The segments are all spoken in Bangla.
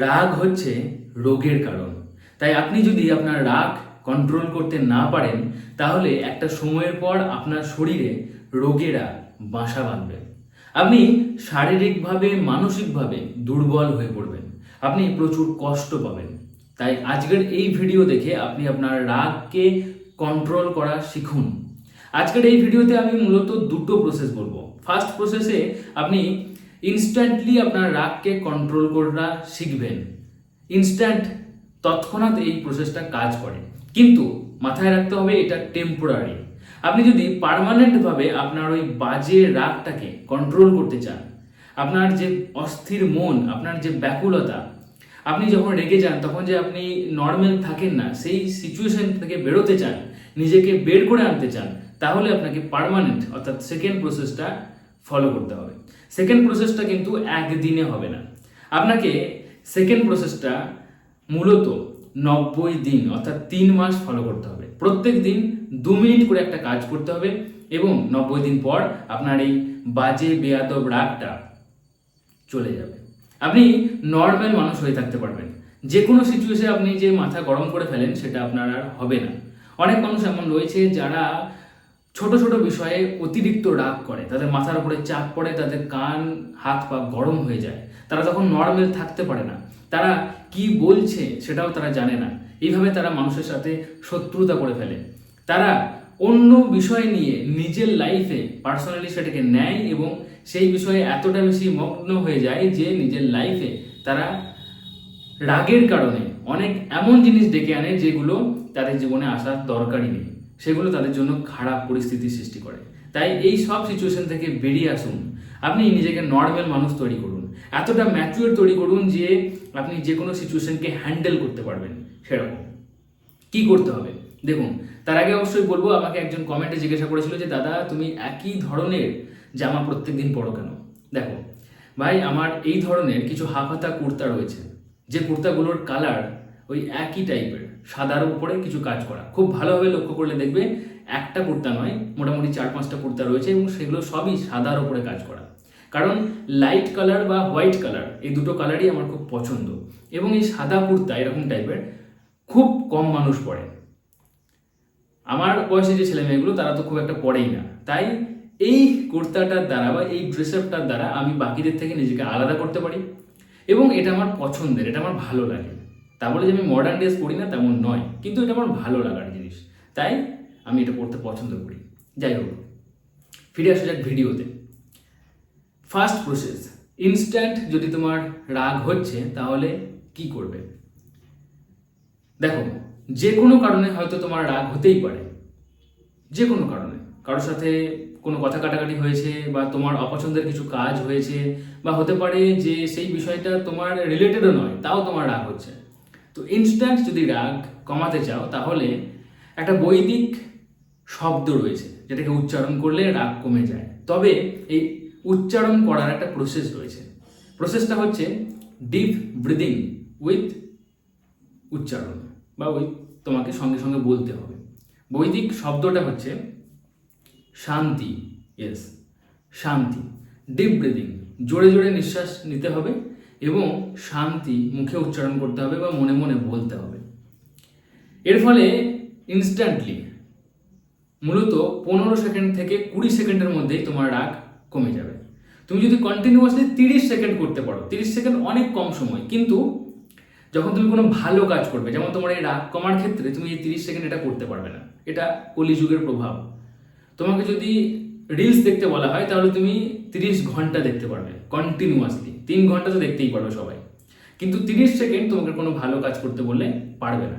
রাগ হচ্ছে রোগের কারণ। তাই আপনি যদি আপনার রাগ কন্ট্রোল করতে না পারেন, তাহলে একটা সময়ের পর আপনার শরীরে রোগেরা বাসা বাঁধবে। আপনি শারীরিকভাবে, মানসিকভাবে দুর্বল হয়ে পড়বেন। আপনি প্রচুর কষ্ট পাবেন। তাই আজকের এই ভিডিও দেখে আপনি আপনার রাগকে কন্ট্রোল করা শিখুন। আজকের এই ভিডিওতে আমি মূলত দুটো প্রসেস বলব। ফার্স্ট প্রসেসে আপনি ইনস্ট্যান্টলি আপনার রাগকে কন্ট্রোল করা শিখবেন। ইনস্ট্যান্ট তৎক্ষণাৎ এই প্রসেসটা কাজ করে। কিন্তু মাথায় রাখতে হবে এটা টেম্পোরারি আপনি যদি পার্মানেন্টভাবে আপনার ওই বাজে রাগটাকে কন্ট্রোল করতে চান, আপনার যে অস্থির মন, আপনার যে ব্যাকুলতা, আপনি যখন রেগে যান, তখন যে আপনি নর্মাল থাকেন না, সেই সিচুয়েশন থেকে বেরোতে চান, নিজেকে বের করে আনতে চান, তাহলে আপনাকে পার্মানেন্ট অর্থাৎ সেকেন্ড প্রসেসটা ফলো করতে হবে। সেকেন্ড প্রসেসটা কিন্তু একদিনে হবে না। আপনাকে সেকেন্ড প্রসেসটা মূলত নব্বই দিন, অর্থাৎ তিন মাস ফলো করতে হবে। প্রত্যেক দিন দু মিনিট করে একটা কাজ করতে হবে এবং নব্বই দিন পর আপনার এই বাজে বেয়াদব রাগটা চলে যাবে। আপনি নর্মাল মানুষ হয়ে থাকতে পারবেন। যে কোনো সিচুয়েশনে আপনি যে মাথা গরম করে ফেলেন সেটা আপনার আর হবে না। অনেক মানুষ এমন রয়েছে যারা ছোট ছোট বিষয়ে অতিরিক্ত রাগ করে, তাদের মাথার উপরে চাপ পড়ে, তাদের কান, হাত পা গরম হয়ে যায়। তারা তখন নর্মাল থাকতে পারে না। তারা কি বলছে সেটাও তারা জানে না। এইভাবে তারা মানুষের সাথে শত্রুতা করে ফেলে। তারা অন্য বিষয় নিয়ে নিজের লাইফে পার্সোনালি সেটাকে নেয় এবং সেই বিষয়ে এতটা বেশি মগ্ন হয়ে যায় যে নিজের লাইফে তারা রাগের কারণে অনেক এমন জিনিস ডেকে আনে যেগুলো তাদের জীবনে আসার দরকারই নেই। সেগুলো তাদের জন্য খারাপ পরিস্থিতি সৃষ্টি করে। তাই এই সব সিচুয়েশন থেকে বেরিয়ে আসুন। আপনি নিজেকে নর্মাল মানুষ তৈরি করুন। এতটা ম্যাচুয়ার তৈরি করুন যে আপনি যে কোনো সিচুয়েশনকে হ্যান্ডেল করতে পারবেন সেরকম। কি করতে হবে? দেখুন, তার আগে অবশ্যই বলব, আমাকে একজন কমেন্টে জিজ্ঞাসা করেছিল যে, দাদা, তুমি একই ধরনের জামা প্রত্যেক দিন পরো কেন? দেখো, ভাই, আমার এই ধরনের কিছু হাফ হাতা কুর্তা রয়েছে। যে কুর্তাগুলোর কালার ওই একই টাইপের সাদার উপরে কিছু কাজ করা। খুব ভালোভাবে লক্ষ্য করলে দেখবে একটা কুর্তা নয়, মোটামুটি চার পাঁচটা কুর্তা রয়েছে এবং সেগুলো সবই সাদার উপরে কাজ করা। কারণ লাইট কালার বা হোয়াইট কালার এই দুটো কালারই আমার খুব পছন্দ। এবং এই সাদা কুর্তা এরকম টাইপের খুব কম মানুষ পরে। আমার বয়সে যে ছেলে মেয়েগুলো তারা তো খুব একটা পড়েই না। তাই এই কুর্তাটার দ্বারা বা এই ড্রেস আপটার দ্বারা আমি বাকিদের থেকে নিজেকে আলাদা করতে পারি। এবং এটা আমার পছন্দের, এটা আমার ভালো লাগে। তা বলে যে আমি মডার্ন ড্রেস পরি না, তেমন নয়। কিন্তু এটা আমার ভালো লাগার জিনিস। তাই আমি এটা পড়তে পছন্দ করি। যাই হোক, ফিরে আসা যাক ভিডিওতে। ফার্স্ট প্রসেস ইনস্ট্যান্ট যদি তোমার রাগ হচ্ছে, তাহলে কি করবে? দেখো, যে কোনো কারণে হয়তো তোমার রাগ হতেই পারে। যে কোনো কারণে। কারোর সাথে কোনো কথা কাটাকাটি হয়েছে, বা তোমার অপছন্দের কিছু কাজ হয়েছে, বা হতে পারে যে সেই বিষয়টা তোমার রিলেটেডও নয়, তাও তোমার রাগ হচ্ছে। তো ইনস্ট্যান্ট যদি রাগ কমাতে চাও, তাহলে একটা বৈদিক শব্দ রয়েছে, যেটাকে উচ্চারণ করলে রাগ কমে যায়। তবে এই উচ্চারণ করার একটা প্রসেস রয়েছে। প্রসেসটা হচ্ছে ডিপ ব্রিদিং উইথ উচ্চারণ, বা ওই তোমাকে সঙ্গে সঙ্গে বলতে হবে। বৈদিক শব্দটা হচ্ছে শান্তি ইয়েস শান্তি। ডিপ ব্রিদিং জোরে জোরে নিঃশ্বাস নিতে হবে। এবং শান্তি মুখে উচ্চারণ করতে হবে বা মনে মনে বলতে হবে। এর ফলে ইনস্ট্যান্টলি মূলত পনেরো সেকেন্ড থেকে কুড়ি সেকেন্ডের মধ্যেই তোমার রাগ কমে যাবে। তুমি যদি কন্টিনিউয়াসলি তিরিশ সেকেন্ড করতে পারো, তিরিশ সেকেন্ড অনেক কম সময়, কিন্তু যখন তুমি কোনো ভালো কাজ করবে, যেমন তোমার এই রাগ কমার ক্ষেত্রে তুমি এই তিরিশ সেকেন্ড এটা করতে পারবে না। এটা কলিযুগের প্রভাব। তোমাকে যদি রিলস দেখতে বলা হয়, তাহলে তুমি তিরিশ ঘণ্টা দেখতে পারবে কন্টিনিউয়াসলি তিন ঘণ্টা তো দেখতেই পারো সবাই। কিন্তু তিরিশ সেকেন্ড তোমাকে কোনো ভালো কাজ করতে বললে পারবে না।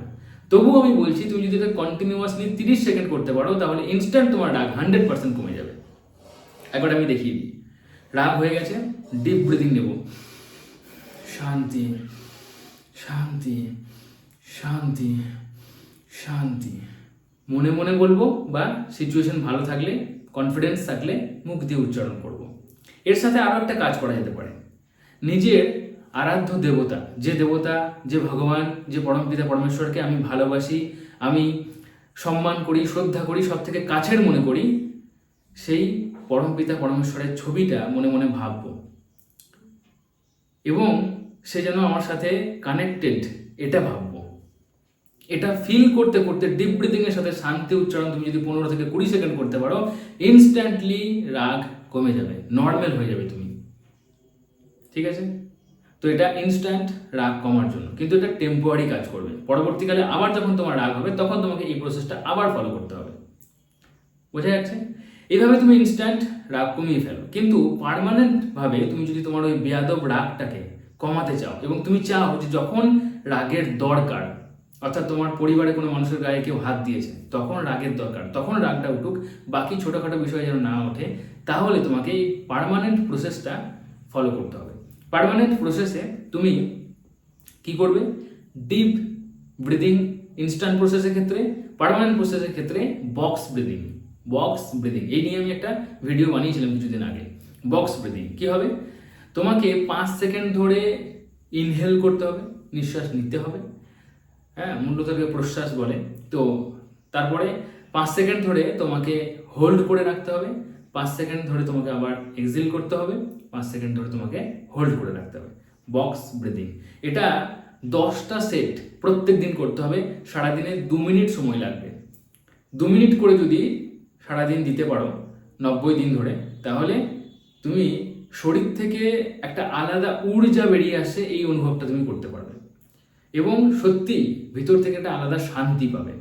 তবুও আমি বলছি, তুমি যদি এটা কন্টিনিউয়াসলি তিরিশ সেকেন্ড করতে পারো, তাহলে ইনস্ট্যান্ট তোমার রাগ হান্ড্রেড পার্সেন্ট কমে যাবে। একবার আমি দেখিয়ে দিই। রাগ হয়ে গেছে ডিপ ব্রিদিং নেব। শান্তি শান্তি শান্তি শান্তি। মনে মনে বলব, বা সিচুয়েশন ভালো থাকলে কনফিডেন্স থাকলে, মুখ দিয়ে উচ্চারণ করব। এর সাথে আরও একটা কাজ করা যেতে পারে। নিজের আরাধ্য দেবতা, যে দেবতা, যে ভগবান, যে পরমপিতা পরমেশ্বরকে আমি ভালোবাসি, আমি সম্মান করি, শ্রদ্ধা করি সব থেকে কাছের মনে করি, সেই পরমপিতা পরমেশ্বরের ছবিটা মনে মনে ভাববো। এবং সে যেন আমার সাথে কানেক্টেড এটা ভাববো। এটা ফিল করতে করতে ডিপ ব্রিদিং এর সাথে শান্তি উচ্চারণ তুমি যদি পনেরো থেকে কুড়ি সেকেন্ড করতে পারো ইনস্ট্যান্টলি রাগ কমে যাবে নর্মাল হয়ে যাবে তুমি। ঠিক আছে? তো এটা ইনস্ট্যান্ট রাগ কমার জন্য। কিন্তু এটা টেম্পোয়ারি কাজ করবে পরবর্তীকালে আবার যখন তোমার রাগ হবে, তখন তোমাকে এই প্রসেসটা আবার ফলো করতে হবে। বোঝা যাচ্ছে? এইভাবে তুমি ইনস্ট্যান্ট রাগ কমিয়ে ফেলো। কিন্তু পার্মানেন্ট ভাবে তুমি যদি তোমার ওই বেয়াদব রাগটাকে কমাতে চাও এবং তুমি চাও যে যখন রাগের দরকার, অর্থাৎ তোমার পরিবারে কোনো মানুষের গায়ে কেউ হাত দিয়েছে, তখন রাগের দরকার, তখন রাগটা উঠুক, বাকি ছোটোখাটো বিষয় যেন না ওঠে, তাহলে তোমাকে এই পার্মানেন্ট প্রসেসটা ফলো করতে হবে। পার্মানেন্ট প্রসেসে তুমি কি করবে? ডিপ ব্রিদিং ইনস্ট্যান্ট প্রসেসের ক্ষেত্রে পারমানেন্ট প্রসেসের ক্ষেত্রে বক্স ব্রিদিং বক্স ব্রিদিং এই নিয়ে আমি একটা ভিডিও বানিয়েছিলাম কিছুদিন আগে। বক্স ব্রিদিং কি হবে? তোমাকে পাঁচ সেকেন্ড ধরে ইনহেল করতে হবে, নিঃশ্বাস নিতে হবে। হ্যাঁ মূল্যতাকে প্রশ্বাস বলে। তো তারপরে পাঁচ সেকেন্ড ধরে তোমাকে হোল্ড করে রাখতে হবে। পাঁচ সেকেন্ড ধরে তোমাকে আবার এক্সিল করতে হবে। পাঁচ সেকেন্ড ধরে তোমাকে হোল্ড করে রাখতে হবে। বক্স ব্রিদিং এটা দশটা সেট প্রত্যেক দিন করতে হবে, সারাদিনে দু মিনিট সময় লাগবে। দু মিনিট করে যদি সারাদিন দিতে পারো, নব্বই দিন ধরে, তাহলে তুমি শরীর থেকে একটা আলাদা ঊর্জা বেরিয়ে আসে এই অনুভবটা তুমি করতে পারবে। এবং সত্যি ভিতর থেকে একটা আলাদা শান্তি পাবে।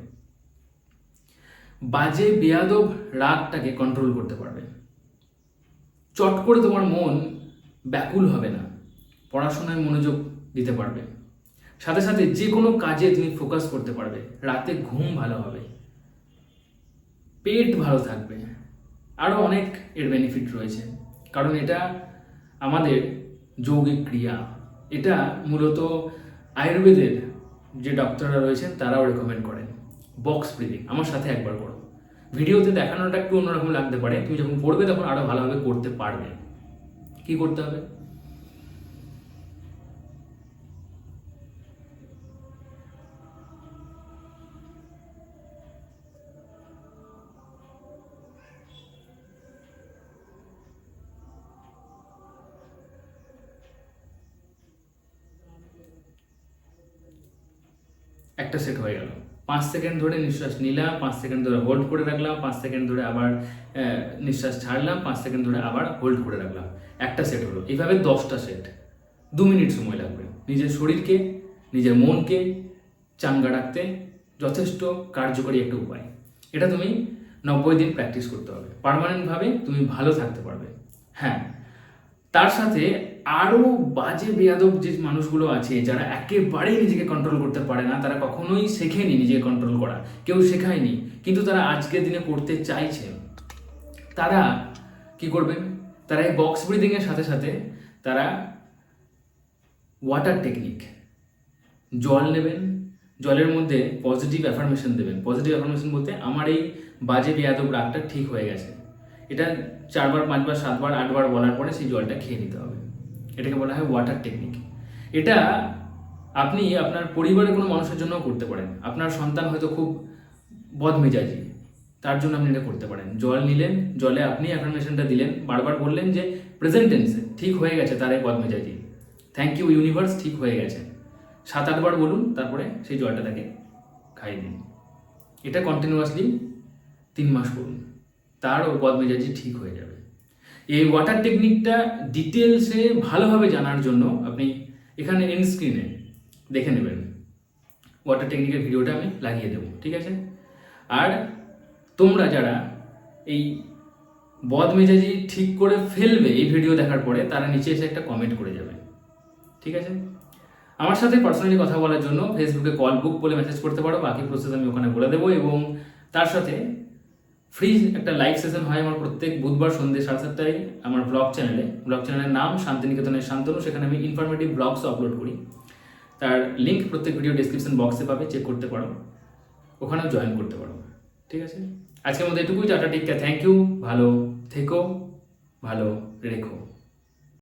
বাজে বেয়াদব রাগটাকে কন্ট্রোল করতে পারবে। চট করে তোমার মন ব্যাকুল হবে না। পড়াশোনায় মনোযোগ দিতে পারবে। সাথে সাথে যে কোনো কাজে তুমি ফোকাস করতে পারবে। রাতে ঘুম ভালো হবে। পেট ভালো থাকবে। আরও অনেক এর বেনিফিট রয়েছে। কারণ এটা আমাদের যৌগিক ক্রিয়া। এটা মূলত আয়ুর্বেদের যে ডক্টররা রয়েছেন, তারাও রেকমেন্ড করেন। বক্স ব্রিদিং আমার সাথে একবার করো। ভিডিওতে দেখানোটা একটু অন্যরকম লাগতে পারে। তুমি যখন করবে তখন আরও ভালোভাবে করতে পারবে। কি করতে হবে? একটা সেট হয়ে গেল। পাঁচ সেকেন্ড ধরে নিঃশ্বাস নিলাম, পাঁচ সেকেন্ড ধরে হোল্ড করে রাখলাম, পাঁচ সেকেন্ড ধরে আবার নিঃশ্বাস ছাড়লাম, পাঁচ সেকেন্ড ধরে আবার হোল্ড করে রাখলাম। একটা সেট হলো। এইভাবে দশটা সেট দু মিনিট সময় লাগবে। নিজের শরীরকে, নিজের মনকে চাঙ্গা রাখতে যথেষ্ট কার্যকরী একটা উপায়। এটা তুমি নব্বই দিন প্র্যাকটিস করতে হবে। পার্মানেন্টভাবে তুমি ভালো থাকতে পারবে। হ্যাঁ। তার সাথে আরও বাজে বেয়াদব যে মানুষগুলো আছে, যারা একেবারেই নিজেকে কন্ট্রোল করতে পারে না, তারা কখনোই শেখেনি নিজেকে কন্ট্রোল করা। কেউ শেখায়নি, কিন্তু তারা আজকের দিনে করতে চাইছে। তারা কি করবেন? তারা এই বক্স ব্রিদিংয়ের সাথে সাথে তারা ওয়াটার টেকনিক জল নেবেন, জলের মধ্যে পজিটিভ অ্যাফার্মেশন দেবেন। পজিটিভ অ্যাফার্মেশন বলতে আমার এই বাজে বেয়াদব রাগটা ঠিক হয়ে গেছে। এটা চারবার, পাঁচবার, সাতবার, আটবার বলার পরে সেই জলটা খেয়ে নিতে হবে। এটাকে বলা হয় ওয়াটার টেকনিক এটা আপনি আপনার পরিবারের কোনো মানুষের জন্যও করতে পারেন। আপনার সন্তান হয়তো খুব বদমেজাজি, তার জন্য আপনি এটা করতে পারেন। জল নিলেন, জলে আপনি অ্যাফার্মেশনটা দিলেন, বারবার বললেন যে প্রেজেন্ট টেন্সে ঠিক হয়ে গেছে তার এই বদমেজাজি। থ্যাংক ইউ ইউনিভার্স ঠিক হয়ে গেছে। সাত আটবার বলুন, তারপরে সেই জলটা তাকে খাইয়ে দিন। এটা কন্টিনিউয়াসলি তিন মাস করুন। তারও বদমেজাজি ঠিক হয়ে যাবে। এই ওয়াটার টেকনিকটা ডিটেলসে ভালোভাবে জানার জন্য আপনি এখানে এন স্ক্রিনে দেখে নেবেন। ওয়াটার টেকনিকের ভিডিওটা আমি লাগিয়ে দেবো, ঠিক আছে? আর তোমরা যারা এই বদমেজাজি ঠিক করে ফেলবে এই ভিডিও দেখার পরে, তারা নিচে এসে একটা কমেন্ট করে যাবে, ঠিক আছে? আমার সাথে পার্সোনালি কথা বলার জন্য ফেসবুকে কল বুক বলে মেসেজ করতে পারো, বাকি প্রসেস আমি ওখানে বলে দেবো এবং তার সাথে ফ্রি একটা লাইভ সেশন হয় আমার প্রত্যেক বুধবার সন্ধ্যে সাড়ে সাতটায় আমার ব্লগ চ্যানেলে ব্লগ চ্যানেলের নাম শান্তিনিকেতনের শান্তনু। সেখানে আমি ইনফরমেটিভ ব্লগস আপলোড করি। তার লিঙ্ক প্রত্যেক ভিডিও ডিসক্রিপশন বক্সে পাবে। চেক করতে পারো। ওখানেও জয়েন করতে পারো। ঠিক আছে? আজকের মধ্যে এটুকুই। টাটা টিকা থ্যাংক ইউ ভালো থেকো, ভালো রেখো।